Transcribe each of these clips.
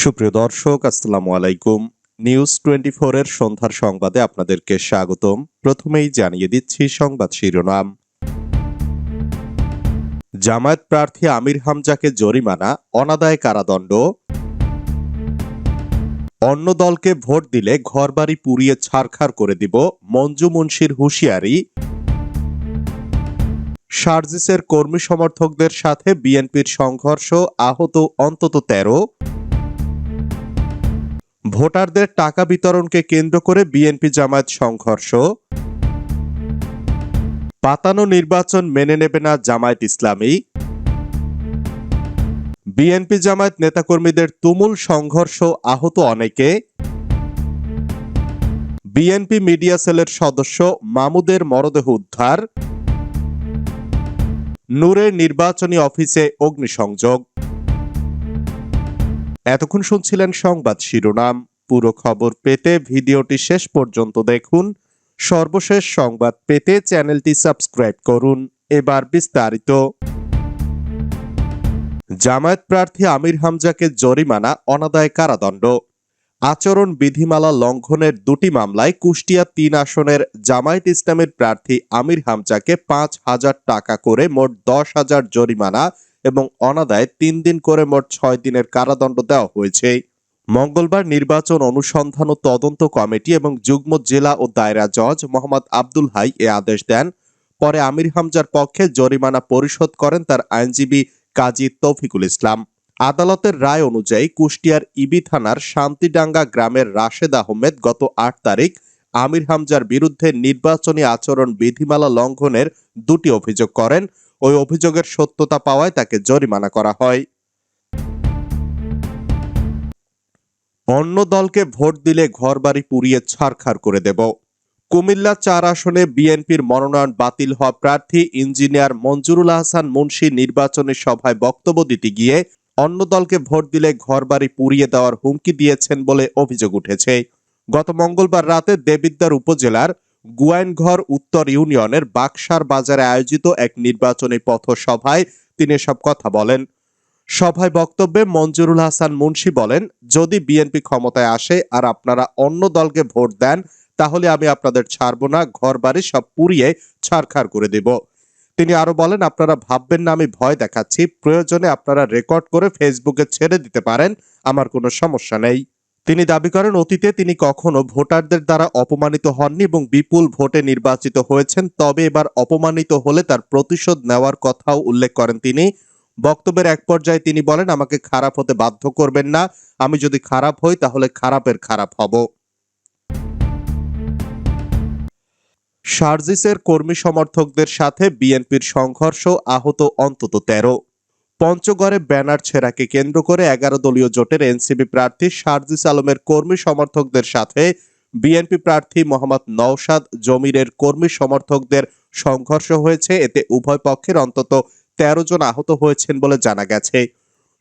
সুপ্রিয় দর্শক, আসসালামু আলাইকুম। নিউজ টোয়েন্টি এর সন্ধ্যার সংবাদে আপনাদেরকে স্বাগতম। প্রথমেই জানিয়ে দিচ্ছি সংবাদ শিরোনাম। জামায়াত প্রার্থী আমির হামজাকে জরিমানা, অনাদায় কারাদণ্ড। অন্য দলকে ভোট দিলে ঘরবাড়ি পুড়িয়ে ছারখার করে দিব মঞ্জু মুন্সির হুঁশিয়ারি। সার্জিসের কর্মী সমর্থকদের সাথে বিএনপির সংঘর্ষ, আহত অন্তত তেরো। ভোটারদের টাকা বিতরণকে কেন্দ্র করে বিএনপি জামায়াত সংঘর্ষ। পাতানো নির্বাচন মেনে নেবে না জামায়াত ইসলামী। বিএনপি জামায়াত নেতাকর্মীদের তুমুল সংঘর্ষ আহত অনেকে। বিএনপি মিডিয়া সেলের সদস্য মামুদের মরদেহ উদ্ধার। নূরের নির্বাচনী অফিসে অগ্নিসংযোগ। এতক্ষণ শুনছিলেন সংবাদ শিরোনাম। পুরো খবর পেতে ভিডিওটি শেষ পর্যন্ত দেখুন। সর্বশেষ সংবাদ পেতে চ্যানেলটি সাবস্ক্রাইব করুন। এবার বিস্তারিত। জামায়াত প্রার্থী আমির হামজাকে জরিমানা, অনাদায় কারাদণ্ড। আচরণ বিধিমালা লঙ্ঘনের দুটি মামলায় কুষ্টিয়া তিন আসনের জামায়াত ইসলামের প্রার্থী আমির হামজাকে পাঁচ হাজার টাকা করে মোট দশ হাজার জরিমানা এবং অনাদায় তিন দিন করে মোট ছয় দিনের কারাদণ্ড দেওয়া হয়েছে। মঙ্গলবার নির্বাচন অনুসন্ধান ও তদন্ত কমিটি এবং যুগ্ম জেলা ও দায়রা জজ মোহাম্মদ আব্দুল হাই এ আদেশ দেন। পরে আমির হামজার পক্ষে জরিমানা পরিশোধ করেন তার আইনজীবী কাজী তৌফিকুল ইসলাম। আদালতের রায় অনুযায়ী কুষ্টিয়ার ইবি থানার শান্তিডাঙ্গা গ্রামের রাশেদ আহমেদ গত আট তারিখ আমির হামজার বিরুদ্ধে নির্বাচনী আচরণ বিধিমালা লঙ্ঘনের দুটি অভিযোগ করেন। ওই অভিযোগের সত্যতা পাওয়ায় তাকে জরিমানা করা হয়। অন্য দলকে ভোট দিলে ঘরবাড়ি পুড়িয়ে ছারখার করে দেব। কুমিল্লা চার আসনে বিএনপির মনোনয়ন বাতিল হওয়া প্রার্থী ইঞ্জিনিয়ার মঞ্জুরুল আহসান মুন্সি নির্বাচনী সভায় বক্তব্য দিতে গিয়ে অন্য দলকে ভোট দিলে ঘরবাড়ি পুড়িয়ে দেওয়ার হুমকি দিয়েছেন বলে অভিযোগ উঠেছে। গত মঙ্গলবার রাতে দেবিদ্বার উপজেলার গুয়াইনঘর উত্তর ইউনিয়নের বাক্সার বাজারে আয়োজিত এক নির্বাচনী পথসভায় তিনি সব কথা বলেন। সভায় বক্তব্যে মঞ্জুরুল হাসান মুন্সি বলেন, যদি বিএনপি ক্ষমতায় আসে আর আপনারা অন্য দলকে ভোট দেন, তাহলে আমি আপনাদের ছাড়বো না ঘর বাড়ি সব পুড়িয়ে ছাড়খাড় করে দেব। তিনি আরও বলেন, আপনারা ভাববেন না, আমি ভয় দেখাচ্ছি। প্রয়োজনে আপনারা রেকর্ড করে ফেসবুকে ছেড়ে দিতে পারেন, আমার কোনো সমস্যা নেই। তিনি দাবি করেন, অতীতে তিনি কখনো ভোটারদের দ্বারা অপমানিত হননি এবং বিপুল ভোটে নির্বাচিত হয়েছেন। তবে এবার অপমানিত হলে তার প্রতিশোধ নেওয়ার কথাও উল্লেখ করেন তিনি। বক্তব্যের এক পর্যায়ে তিনি বলেন, আমাকে খারাপ হতে বাধ্য করবেন না। আমি যদি খারাপ হই, তাহলে খারাপের খারাপ হব। সার্জিসের কর্মী সমর্থকদের সাথে বিএনপির সংঘর্ষ আহত অন্তত তেরো। পঞ্চগড়ে ব্যানার ছেঁড়াকে কেন্দ্র করে এগারো দলীয় জোটের এনসিপি প্রার্থী সার্জিস আলমের কর্মী সমর্থকদের সাথে বিএনপি প্রার্থী মোহাম্মদ নওশাদ জমিরের কর্মী সমর্থকদের সংঘর্ষ হয়েছে। এতে উভয় পক্ষের অন্তত তেরো জন আহত হয়েছেন বলে জানা গেছে।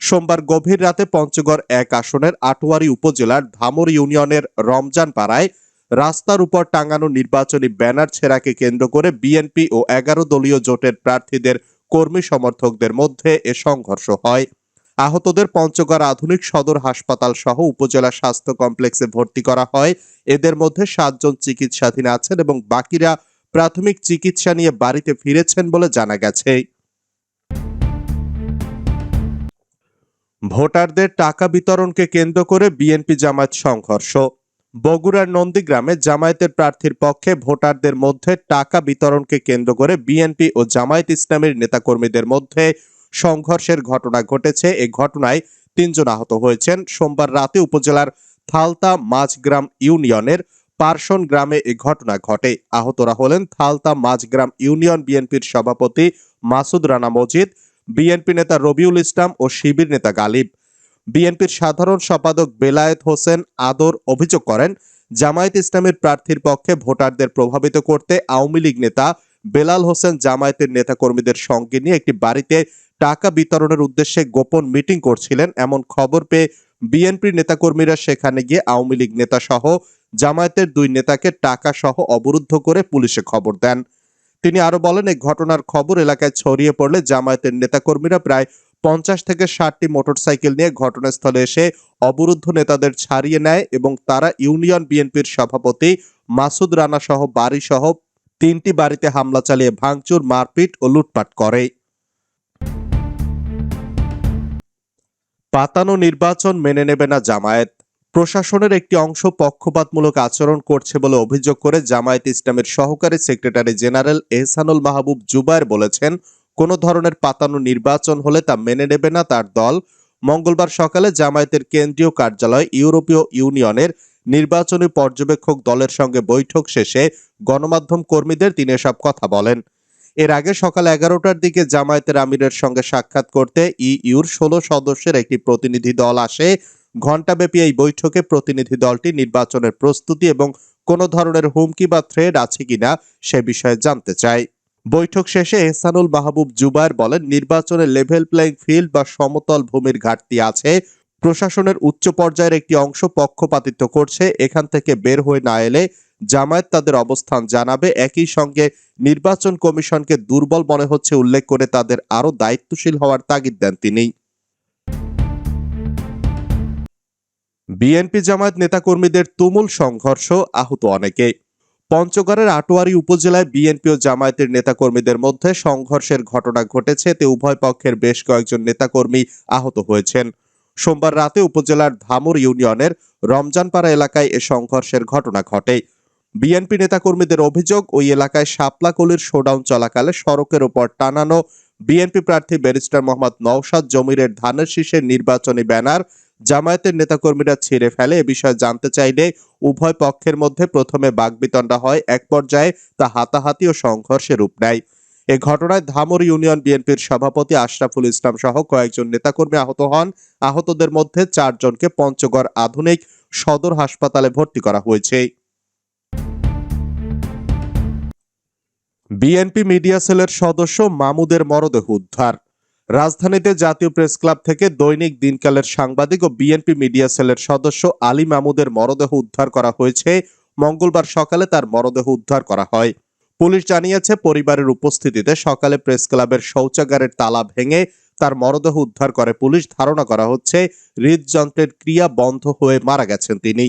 সোমবার গভীর রাতে পঞ্চগড় এক আসনের আটোয়ারি উপজেলার ধামর ইউনিয়নের রমজান পাড়ায় রাস্তার উপর টাঙানো নির্বাচনী ব্যানার ছেঁড়াকে কেন্দ্র করে বিএনপি ও এগারো দলীয় জোটের প্রার্থীদের কর্মী সমর্থকদের মধ্যে এ সংঘর্ষ হয়। আহতদের পঞ্চগড় আধুনিক সদর হাসপাতাল সহ উপজেলা স্বাস্থ্য কমপ্লেক্সে ভর্তি করা হয়। এদের মধ্যে সাতজন চিকিৎসাধীন আছেন এবং বাকিরা প্রাথমিক চিকিৎসা নিয়ে বাড়িতে ফিরেছেন বলে জানা গেছে। ভোটারদের টাকা বিতরণকে কেন্দ্র করে বিএনপি জামায়াত সংঘর্ষ। বগুড়ার নন্দীগ্রামে জামায়াতের প্রার্থীর পক্ষে ভোটারদের মধ্যে টাকা বিতরণকে কেন্দ্র করে বিএনপি ও জামায়াত ইসলামের নেতাকর্মীদের মধ্যে সংঘর্ষের ঘটনা ঘটেছে। এই ঘটনায় তিনজন আহত হয়েছেন। সোমবার রাতে উপজেলার থালতা মাঝগ্রাম ইউনিয়নের পার্সন গ্রামে এই ঘটনা ঘটে। আহতরা হলেন থালতা মাঝগ্রাম ইউনিয়ন বিএনপির সভাপতি মাসুদ রানা মজিদ, বিএনপি নেতা রবিউল ইসলাম ও শিবির নেতা গালিব। বিএনপির সাধারণ সম্পাদক বেলায়েত হোসেন আদর অভিযোগ করেন, জামায়াত ইসলামের প্রার্থীর পক্ষে ভোটারদের প্রভাবিত করতে আওয়ামী লীগ নেতা বেলাল হোসেন জামায়াতের নেতাকর্মীদের সঙ্গে নিয়ে একটি বাড়িতে টাকা বিতরণের উদ্দেশ্যে গোপন মিটিং করছিলেন। এমন খবর পেয়ে বিএনপির নেতাকর্মীরা সেখানে গিয়ে আওয়ামী লীগ নেতা সহ জামায়াতের দুই নেতাকে টাকা সহ অবরুদ্ধ করে পুলিশে খবর দেন। তিনি আরও বলেন, এই ঘটনার খবর এলাকায় ছড়িয়ে পড়লে জামায়াতের নেতাকর্মীরা প্রায় পঞ্চাশ থেকে ষাটটি মোটরসাইকেল নিয়ে ঘটনাস্থলে এসে অবরুদ্ধ নেতাদের ছাড়িয়ে নেয় এবং তারা ইউনিয়ন বিএনপির সভাপতি মাসুদ রানা সহ বাড়ি সহ তিনটি বাড়িতে হামলা চালিয়ে ভাঙচুর, মারপিট ও লুটপাট করে। পাতানো নির্বাচন মেনে নেবে না জামায়াত। প্রশাসনের একটি অংশ পক্ষপাতমূলক আচরণ করছে বলে অভিযোগ করে জামায়াত ইসলামের সহকারী সেক্রেটারি জেনারেল এহসানুল মাহবুব জুবায়ের বলেছেন কোনো ধরনের পাতানো নির্বাচন হলে তা মেনে নেবে না তার দল। মঙ্গলবার সকালে জামায়াতের কেন্দ্রীয় কার্যালয় ইউরোপীয় ইউনিয়নের নির্বাচনী পর্যবেক্ষক দলের সঙ্গে বৈঠক শেষে গণমাধ্যম কর্মীদের তিনি এসব কথা বলেন। এর আগে সকাল এগারোটার দিকে জামায়াতের আমিরের সঙ্গে সাক্ষাৎ করতে ইইউর ষোলো সদস্যের একটি প্রতিনিধি দল আসে। ঘণ্টাব্যাপী এই বৈঠকে প্রতিনিধি দলটি নির্বাচনের প্রস্তুতি এবং কোনো ধরনের হুমকি বা থ্রেড আছে কিনা সে বিষয়ে জানতে চায়। বৈঠক শেষে এহসানুল মাহবুব জুবায়ের বলেন, নির্বাচনে লেভেল প্লেইং ফিল্ড বা সমতল ভূমির ঘাটতি আছে। প্রশাসনের উচ্চ পর্যায়ের একটি অংশ পক্ষপাতিত্ব করছে, এখান থেকে বের হয়ে না এলে জামায়াত তাদের অবস্থান জানাবে। একই সঙ্গে নির্বাচন কমিশনকে দুর্বল মনে হচ্ছে উল্লেখ করে তাদের আরও দায়িত্বশীল হওয়ার তাগিদ দেন তিনি। বিএনপি জামায়াত নেতাকর্মীদের তুমুল সংঘর্ষ, আহত অনেকে। পঞ্চগড়ের আটোয়ারি উপজেলায় বিএনপি ও জামায়াতের নেতাকর্মীদের মধ্যে সংঘর্ষের ঘটনা ঘটেছে, এতে উভয় পক্ষের বেশ কয়েকজন নেতাকর্মী আহত হয়েছেন। সোমবার রাতে উপজেলার ধামুর ইউনিয়নের রমজানপাড়া এলাকায় এ সংঘর্ষের ঘটনা ঘটে। বিএনপি নেতাকর্মীদের অভিযোগ, ওই এলাকায় শাপলাকলির শোডাউন চলাকালে সড়কের ওপর টানানো বিএনপি প্রার্থী ব্যারিস্টার মোহাম্মদ নওশাদ জমিরের ধানের শীষের নির্বাচনী ব্যানার জামায়াতের নেতাকর্মীরা ছিঁড়ে ফেলে এ বিষয়ে জানতে চাইলে উভয় পক্ষের মধ্যে প্রথমে বাগবিতণ্ডা হয়, এক পর্যায়ে তা হাতাহাতি ও সংঘর্ষে রূপ নেয়। এ ঘটনায় ধামর ইউনিয়ন বিএনপির সভাপতি আশরাফুল ইসলাম সহ কয়েকজন নেতাকর্মী আহত হন। আহতদের মধ্যে চারজনকে পঞ্চগড় আধুনিক সদর হাসপাতালে ভর্তি করা হয়েছে। বিএনপি মিডিয়া সেলের সদস্য মামুদের মরদেহ উদ্ধার। রাজধানীতে জাতীয় প্রেস ক্লাব থেকে দৈনিক দিনকালের সাংবাদিক ও বিএনপি মিডিয়া সেলের সদস্য আলী মামুদের মরদেহ উদ্ধার করা হয়েছে। মঙ্গলবার সকালে তার মরদেহ উদ্ধার করা হয়। পুলিশ জানিয়েছে, পরিবারের উপস্থিতিতে সকালে প্রেস ক্লাবের শৌচাগারের তালা ভেঙে তার মরদেহ উদ্ধার করে পুলিশ। ধারণা করা হচ্ছে, হৃদযন্ত্রের ক্রিয়া বন্ধ হয়ে মারা গেছেন তিনি।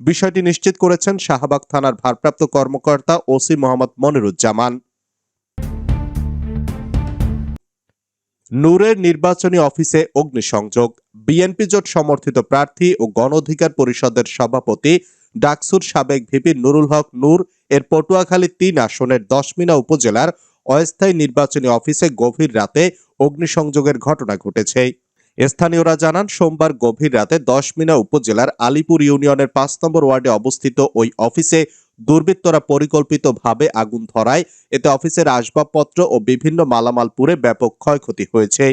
বিষয়টি নিশ্চিত করেছেন শাহবাগ থানার ভারপ্রাপ্ত কর্মকর্তা ওসি মোহাম্মদ মনিরুজ্জামান। নূরের নির্বাচনী অফিসে অগ্নিসংযোগ। বিএনপি জোট সমর্থিত প্রার্থী ও গণ অধিকার পরিষদের সভাপতি ডাকসুর সাবেক ভিপি নুরুল হক নূর এর পটুয়াখালী তিন আসনের দশমিনা উপজেলার অস্থায়ী নির্বাচনী অফিসে গভীর রাতে অগ্নিসংযোগের ঘটনা ঘটেছে। স্থানীয়রা জানান, সোমবার গভীর রাতে দশমিনা উপজেলার আলিপুর ইউনিয়নের পাঁচ নম্বর ওয়ার্ডে অবস্থিত ওই অফিসে দুর্বৃত্তরা পরিকল্পিতভাবে আগুন ধরায়। এতে অফিসের আসবাবপত্র ও বিভিন্ন মালামাল পুড়ে ব্যাপক ক্ষয়ক্ষতি হয়েছে।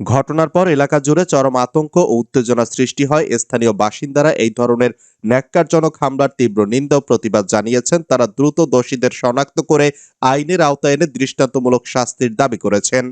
ঘটনার পর এলাকা জুড়ে চরম আতঙ্ক ও উত্তেজনা সৃষ্টি হয়। স্থানীয় বাসিন্দারা এই ধরনের ন্যাক্কারজনক হামলার তীব্র নিন্দা প্রতিবাদ জানিয়েছেন। তারা দ্রুত দোষীদের শনাক্ত করে আইনের আওতায় এনে দৃষ্টান্তমূলক শাস্তির দাবি করেছেন।